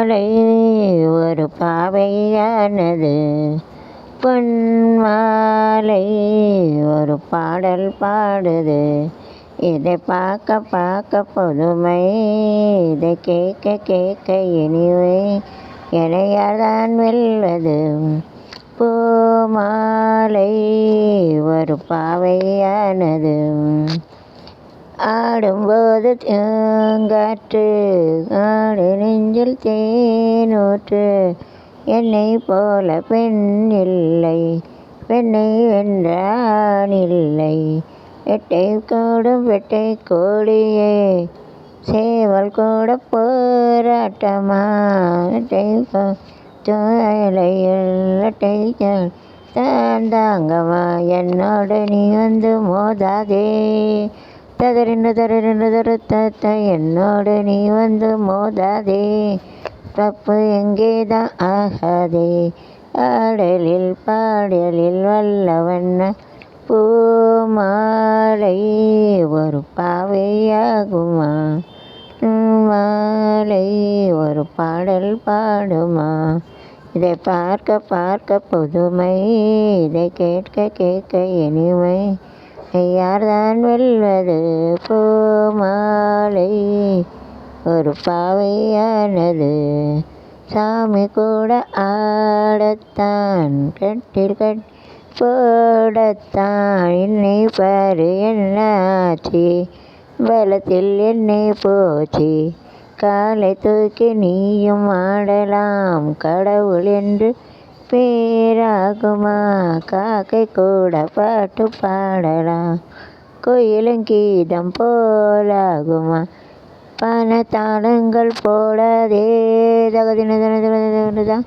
மாலை ஒரு பாவையானது. பொன் மாலை ஒரு பாடல் பாடுது. இதை பார்க்க பார்க்க புதுமை இதை கேட்க கேட்க இனிமை எனையார்தான் வெல்வது. பூமாலை ஒரு பாவையானது. ஆடும்போது தேங்காற்று ஆடு நெஞ்சில் தேனூற்று. என்னை போல பெண் இல்லை பெண்ணை வென்றான் இல்லை. எட்டை கூடும் வெட்டை கோடியே சேவல் கூட போராட்டமா? எட்டை தோலையில் தான் தாங்கம்மா என்னோட நீ வந்து மோதாதே. ததறின தரறின தருத்த என்னோடு நீ வந்து மோதாதே. தப்பு எங்கேதான் ஆகாதே. ஆடலில் பாடலில் வல்லவண்ண பூமாலை ஒரு பாவையாகுமா? மாலை ஒரு பாடல் பாடுமா? இதை பார்க்க பார்க்க புதுமை இதை கேட்க கேட்க இனிமை. யார்தான் வெல்வது பூமாலை. ஒரு பாவையானது சாமி கூட ஆடத்தான் கட்டில் கட் போடத்தான். என்னை பாரு என்னாச்சு? பலத்தில் என்னை போச்சு. காலை தூக்கி நீயும் ஆடலாம் கடவுள் என்று பேராகுமா? காக்கை கூட பாட்டு பாடலாம். கோயிலும் கீதம் போலாகுமா? பணத்தாளங்கள் போடாதே. தகதினதான்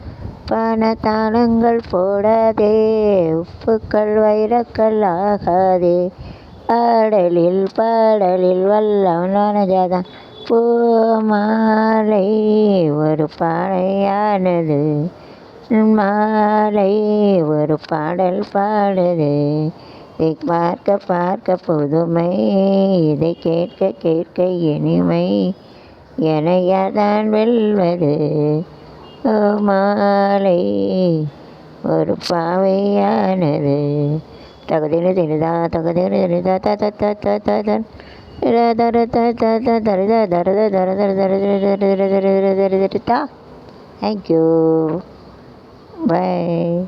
பணத்தாளங்கள் போடாதே. உப்புக்கள் வைரக்கல் ஆகாதே. ஆடலில் பாடலில் வல்லவனானதான் பூமாலை ஒரு பாடையானது மாலை ஒரு பாடல் பாடுது இதை பார்க்க பார்க்க புதுமை இதை கேட்க கேட்க இனிமை எனையதான் வெல்வது ஓ மாலை ஒரு பாவையானது தகுதினு தினுதா தகுதினு தினுதா த த த த த தன் தேங்க்யூ 喂。